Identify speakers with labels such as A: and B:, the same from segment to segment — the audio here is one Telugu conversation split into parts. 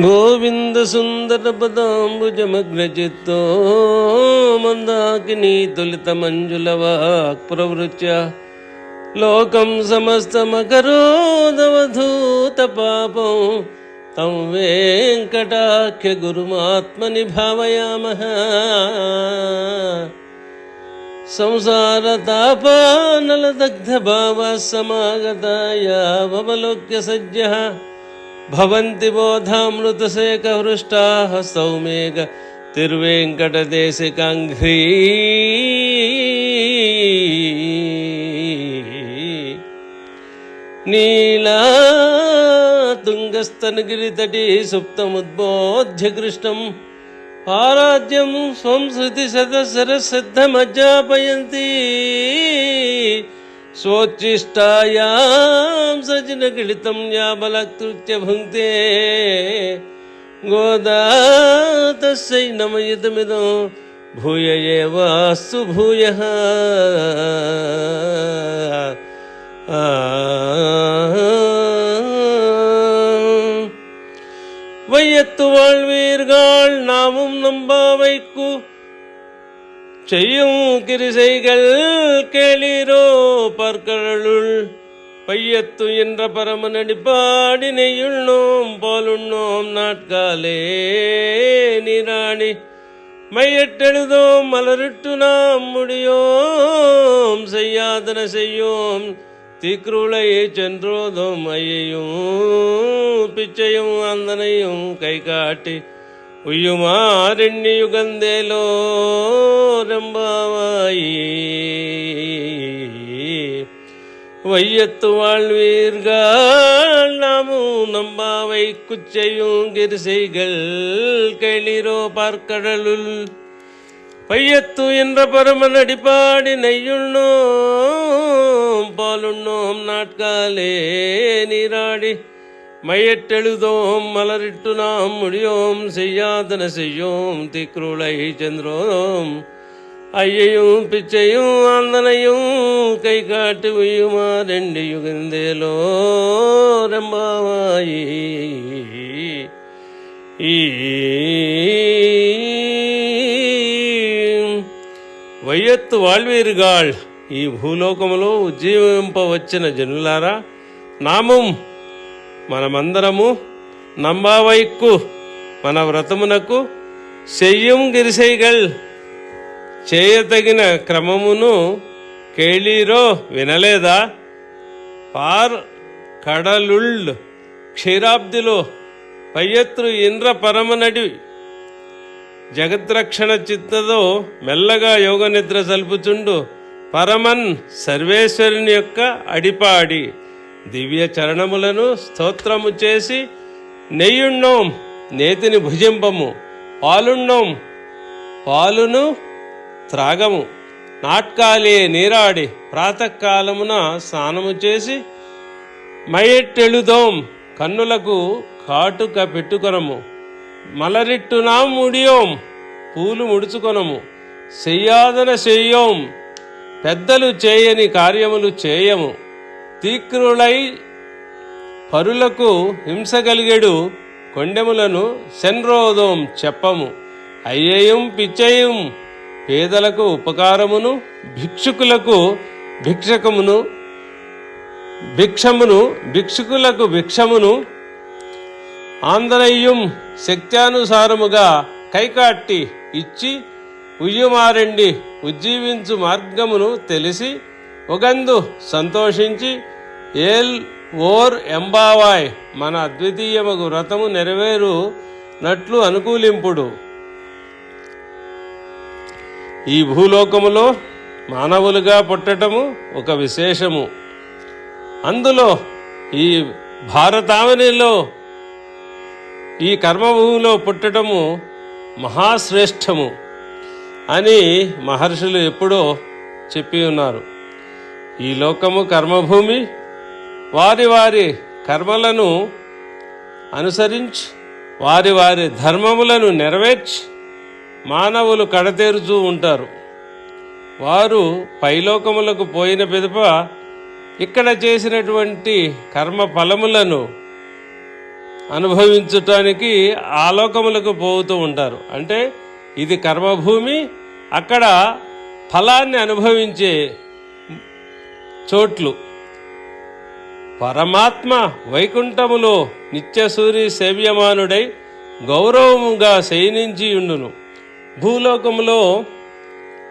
A: గోవింద సుందర పదాంబుజమగ్రచిత్తో మందాకిని తొలిత మంజుల వాక్ ప్రవృత్య. లోకం సమస్తమకరోదవధూత పాపం. తం భవంతి బోధామృతసేకహృష్టాः సౌమేఘ తిర్వేంకటదేశికాంఘ్రీ నీలా తుంగస్తనగిరితటి సుప్తముద్బోధ్య కృష్ణం పారాజ్యం స్వం శృతి सोच्चिष्टायां सजनगणितं या बलात्कृत्य भुङ्क्ते गोदा तस्यै नमयितमिदो भूय एवास्तु भूयः வையத்து வாழ்வீர்கள் நாமும் நம்பா செய்யும் கிரிசைகள் கேளிரோ பற்களுள் பையத்து என்ற பரம நடிப்பாடினையுள்ளோம் போலுண்ணோம் நாட்காலே நீராணி. மையட்டெழுதோம் மலரிட்டு நாம் முடியோம் செய்யாதன செய்யோம் தீக்குருளை சென்றோதும் ஐயையும் பிச்சையும் அந்தனையும் கை காட்டி உய்யுமாரெண்ணி யுகந்தேலோ ரெம்பாவாயி வையத்து வாழ்வீர்கள் நாமும் நம்பாவை குச்சையும் கிரிசைகள் கேளிரோ பார்க்கடலுள் பையத்து என்ற பரமன் அடிப்பாடி நெய்யுண்ணோம் பாலுண்ணோம் நாட்காலே நீராடி மையட்டெழுதோம் மலரிட்டு நாம் முடியோம் செய்யாதன செய்யோம் திக்ருளை சென்றோம் ஐயையும் பிச்சையும் ஆந்தனையும் கை காட்டு உயுமா ரெண்டு யுகந்தேலோ ரெம்பாவாயி వయ్యత్తు వాళ్వీరుగాళ్ ఈ భూలోకములో ఉజ్జీవింపవచ్చిన జనులారా నామం మనమందరము నంబావైక్కు మన వ్రతమునకు చెయ్యం గిరిసైగల్ చేయతగిన క్రమమును కేళీరో వినలేదా? పార్ కడలుళ్ క్షీరాబ్దిలో పయ్యత్రు ఇంద్ర పరమనడి జగద్రక్షణ చిత్తతో మెల్లగా యోగ నిద్ర సల్పుచుండు పరమన్ సర్వేశ్వరుని యొక్క అడిపాడి. దివ్య చరణములను స్తోత్రము చేసి నెయ్యుండోం నేతిని భుజింపము పాలుండోం పాలును త్రాగము. నాట్కాలే నీరాడి ప్రాతకాలమున స్నానము చేసి మయెట్టెళుదోం కన్నులకు కాటుక పెట్టుకొనము. మలరిట్టునా ముడియోం పూలు ముడుచుకొనము. చెయ్యాదన చెయ్యోం పెద్దలు చేయని కార్యములు చేయము. తీక్రులై పరులకు హింస కలిగెడు కొండెములను సెన్రోదోం చెప్పము. అయ్యయం పిచ్చయం పేదలకు ఉపకారమును భిక్షుకులకు భిక్షకమును భిక్షమును భిక్షుకులకు భిక్షమును ఆంధ్రయ్యం శక్త్యానుసారముగా కైకాట్టి ఇచ్చి ఉయ్యుమారండి ఉజ్జీవించు మార్గమును తెలిసి ఒకందు సంతోషించి ఏల్ ఓర్ ఎంబావాయ్ మన అద్వితీయమగు వ్రతము నెరవేరు నట్లు అనుకూలింపుడు. ఈ భూలోకములో మానవులుగా పుట్టటము ఒక విశేషము. అందులో ఈ భారతావనిలో ఈ కర్మభూమిలో పుట్టటము మహాశ్రేష్టము అని మహర్షులు ఎప్పుడో చెప్పి ఉన్నారు. ఈ లోకము కర్మభూమి. వారి వారి కర్మలను అనుసరించి వారి వారి ధర్మములను నెరవేర్చి మానవులు కడతేరుచూ ఉంటారు. వారు పైలోకములకు పోయిన పిదప ఇక్కడ చేసినటువంటి కర్మ ఫలములను అనుభవించటానికి ఆలోకములకు పోతూ ఉంటారు. అంటే ఇది కర్మభూమి అక్కడ ఫలాన్ని అనుభవించే చోట్లు. పరమాత్మ వైకుంఠములో నిత్యసూరి సేవ్యమానుడై గౌరవముగా శయనించి ఉండును. భూలోకములో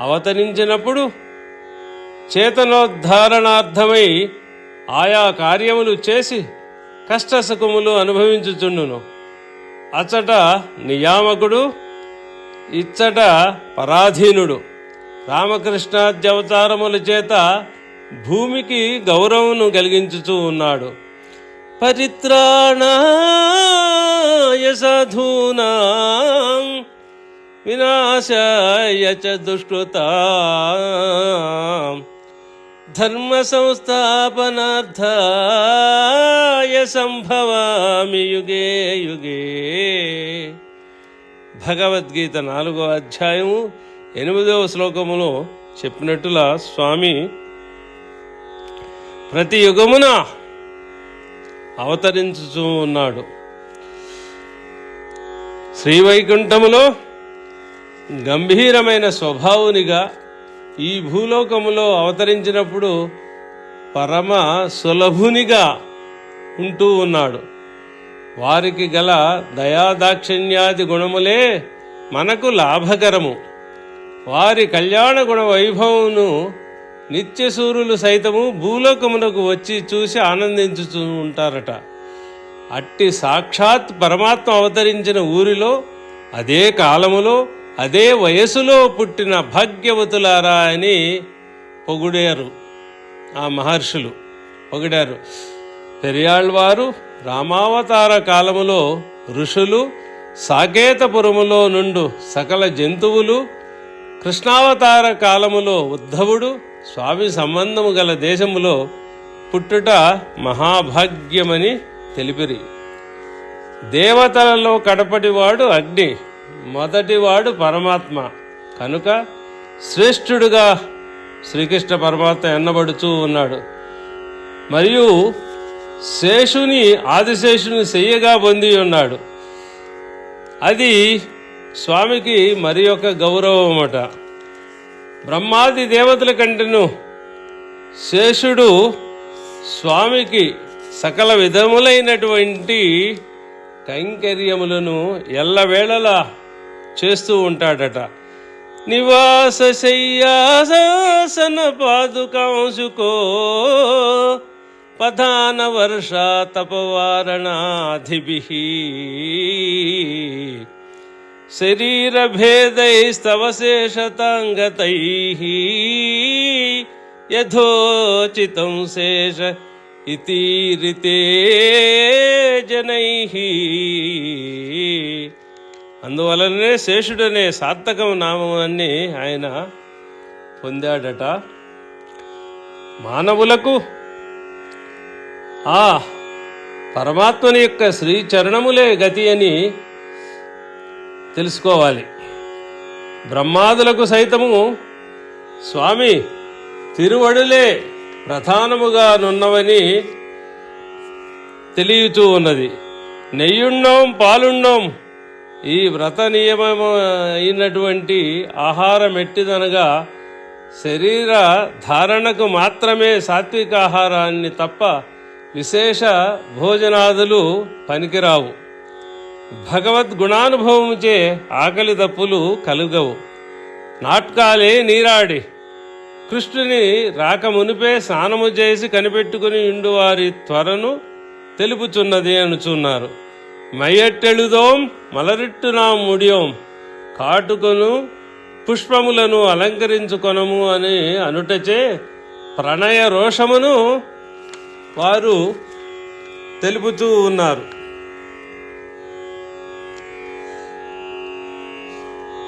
A: అవతరించినప్పుడు చేతనోద్ధారణార్థమై ఆయా కార్యములు చేసి కష్టసుఖములు అనుభవించుచుండును. అచ్చట నియామకుడు ఇచ్చట పరాధీనుడు. రామకృష్ణాద్యవతారముల చేత భూమికి గౌరవను కలిగించుచూ ఉన్నాడు. పరిత్రాణాయ సాధూనా వినాశాయ చ ధర్మ సంస్థాపనార్థాయ సంభవామి యుగే యుగే. భగవద్గీత నాలుగో అధ్యాయము ఎనిమిదవ శ్లోకములో చెప్పినట్టులా స్వామి ప్రతి యుగమున అవతరించుచూ ఉన్నాడు. శ్రీవైకుంఠములో గంభీరమైన స్వభావునిగా ఈ భూలోకములో అవతరించినప్పుడు పరమ సులభునిగా ఉంటూ ఉన్నాడు. వారికి గల దయాదాక్షిణ్యాది గుణములే మనకు లాభకరము. వారి కళ్యాణ గుణ వైభవమును నిత్యసూరులు సైతము భూలోకమునకు వచ్చి చూసి ఆనందించుతూ ఉంటారట. అట్టి సాక్షాత్ పరమాత్మ అవతరించిన ఊరిలో అదే కాలములో అదే వయసులో పుట్టిన భాగ్యవతులారా అని పొగిడారు ఆ మహర్షులు. పొగిడారు. పెరియాళ్వారు రామావతార కాలములో ఋషులు సాకేతపురములో నుండు సకల జంతువులు కృష్ణావతార కాలములో ఉద్ధవుడు స్వామి సంబంధము గల దేశములో పుట్టుట మహాభాగ్యమని తెలిపిరి. దేవతలలో కడపటివాడు అగ్ని మొదటివాడు పరమాత్మ. కనుక శ్రేష్ఠుడుగా శ్రీకృష్ణ పరమాత్మ ఎన్నబడుతూ ఉన్నాడు. మరియు శేషుని ఆదిశేషుని శయ్యగా పొంది ఉన్నాడు. అది స్వామికి మరి ఒక గౌరవమట. బ్రహ్మాది దేవతల కంటేను శేషుడు స్వామికి సకల విధములైనటువంటి కైంకర్యములను ఎల్లవేళలా చేస్తూ ఉంటాడట. నివాస శయ్యాసన పాదుకాంశుకో పధాన వర్ష తపవారణాధిభి శరీరభేదైస్తవశేషతాంగతై యథోచితం శేష ఇతీరితే జనై. అందువలనే శేషుడనే సార్థకం నామాన్ని ఆయన పొందాడట. మానవులకు ఆ పరమాత్మని యొక్క శ్రీచరణములే గతి అని తెలుసుకోవాలి. బ్రహ్మాదులకు సైతము స్వామి తిరువడులే ప్రధానముగా నున్నవని తెలియతూ ఉన్నది. నెయ్యుండం పాలుండం ఈ వ్రత నియమము అయినటువంటి ఆహారం ఎట్టిదనగా శరీర ధారణకు మాత్రమే సాత్విక ఆహారాన్ని తప్ప విశేష భోజనాదులు పనికిరావు. భగవద్గుణానుభవముచే ఆకలి తప్పులు కలుగవు. నాట్కాలే నీరాడి. కృష్ణుని రాక మునిపే స్నానము చేసి కనిపెట్టుకుని ఉండు వారి త్వరను తెలుపుచున్నది అనుచున్నారు. మయ్యట్టెళుదోం మలరిట్టునా ముడియోం కాటుకును పుష్పములను అలంకరించుకొనము అని అనుటచే ప్రణయ రోషమును వారు తెలుపుతూ ఉన్నారు.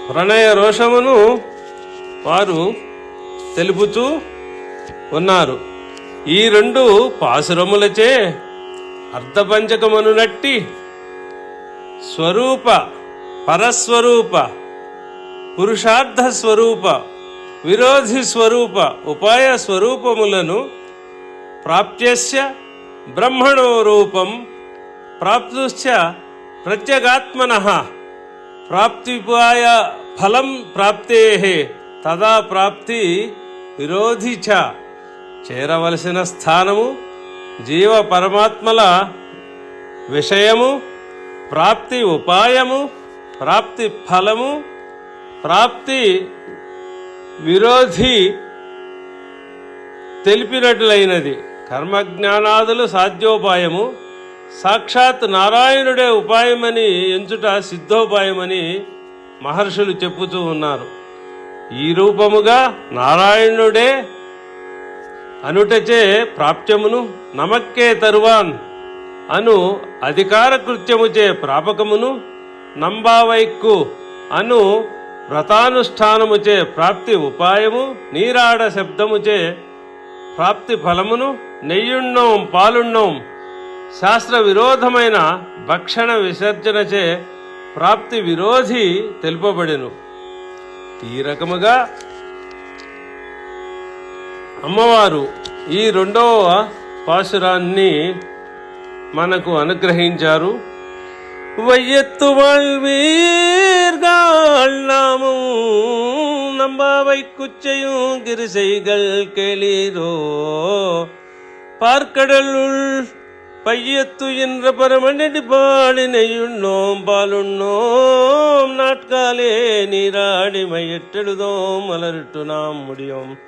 A: ప్రణయ రోషమును వారు తెలుపుతూ ఉన్నారు. ఈ రెండు పాసురములచే అర్ధపంచకమును నట్టి స్వరూప పరస్వరూప పురుషార్థ స్వరూప విరోధి స్వరూప ఉపాయ స్వరూపములను ప్రాప్త్యస్య బ్రహ్మణో రూపం ప్రాప్తుశ్చ ప్రత్యేగాత్మన. ప్రాప్తిపాయ ఫలం ప్రాప్తే. తదా ప్రాప్తి విరోధి చ. చేరవలసిన స్థానము జీవ పరమాత్మల విషయము ప్రాప్తి ఉపాయము ప్రాప్తి ఫలము ప్రాప్తి విరోధి తెలిపినట్లయినది. కర్మజ్ఞానాదులు సాధ్యోపాయము సాక్షాత్ నారాయణుడే ఉపాయమని ఎంచుట సిద్ధోపాయమని మహర్షులు చెప్పుతూ ఉన్నారు. ఈ రూపముగా నారాయణుడే అనుటచే ప్రాప్త్యమును నమక్కే తరువాన్ అను అధికార కృత్యముచే ప్రాపకమును నంబావైక్కు అను వ్రతానుష్ఠానముచే ప్రాప్తి ఉపాయము నీరాడ శబ్దముచే ప్రాప్తి ఫలమును నెయ్యుణ్ణం పాలుణ్ణం శాస్త్ర విరోధమైన భక్షణ విసర్జనచే ప్రాప్తి విరోధి తెలుపబడెను ఈ రకముగా అమ్మవారు ఈ రెండవ పాశురాన్ని మనకు అనుగ్రహించారు வையத்து வாழ்வீர்கள் நாமும் நம்பாவை குச்சையும் கிரிசைகள் கேளீரோ பார்க்கடலுள் பையத்து என்ற பரமனடி பாடினையுண்ணோம் பாலுண்ணோம் நாட்காலே நீராடி மையற்றெழுதோம். மலரிட்டு நாம் முடியும்.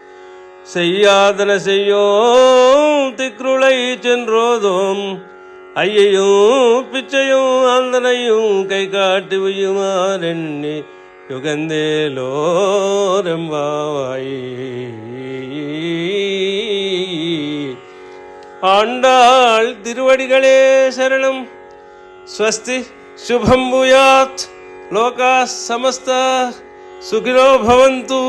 A: செய்யாதன செய்யோம். திக்ருளை சென்றோதோம். ஐயையும் பிச்சையும் ஆந்தனையும் கை காட்டி உயுமாறெண்ணி யுகந்தேலோரெம்பாவாய் ஆண்டாள் திருவடிகளே சரணம் స్వస్తి శుభం భూయాత్ లోకా సమస్త సుఖినో భవంతు